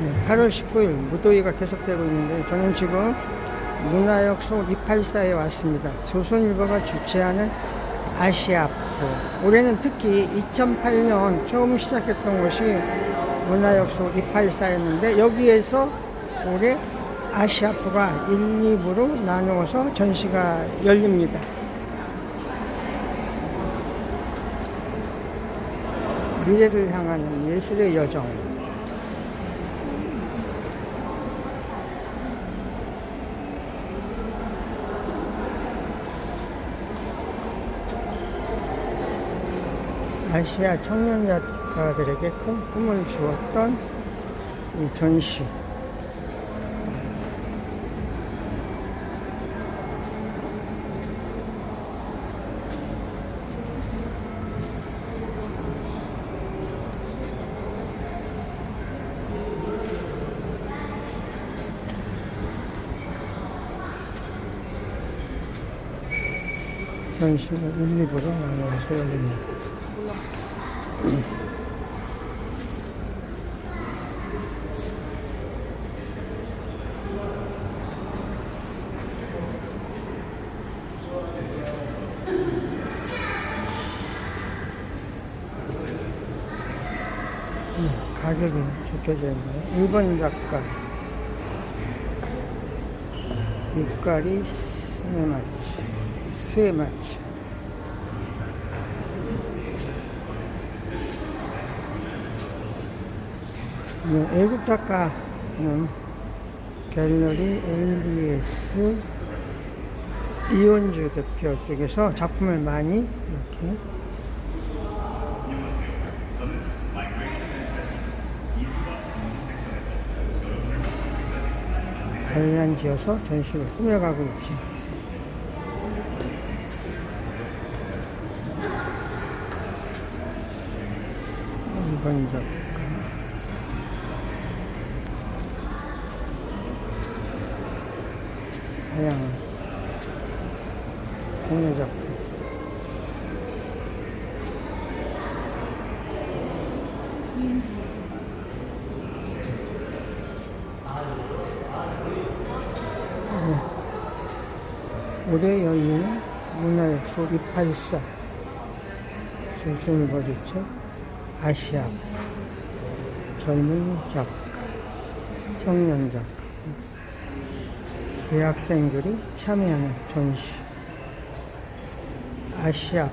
네, 8월 19일 무더위가 계속되고 있는데 저는 지금 문화역 소 284에 왔습니다. 조선일보가 주최하는 아시아프. 올해는 특히 2008년 처음 시작했던 것이 문화역 소 284였는데 여기에서 올해 아시아프가 1, 2부로 나누어서 전시가 열립니다. 미래를 향하는 예술의 여정. 아시아 청년 작가들에게 큰 꿈을 주었던 이 전시. 전시는 1, 2부로 나누어서 열립니다. 네, 가격이 적혀져 있네요. 일본 작가 육가리 스네마치. 스에마치 애국 작가는 갤러리 ABS 이원주 대표 쪽에서 작품을 많이 이렇게 관련 지어서 전시를 꾸며가고 있죠. 일본 작 가 다양한 공예 작품. 올해 열리는 문화역소 284 조선일보 주최 아시아 젊은 작가 청년 작가 대학생들이 참여하는 전시 아시아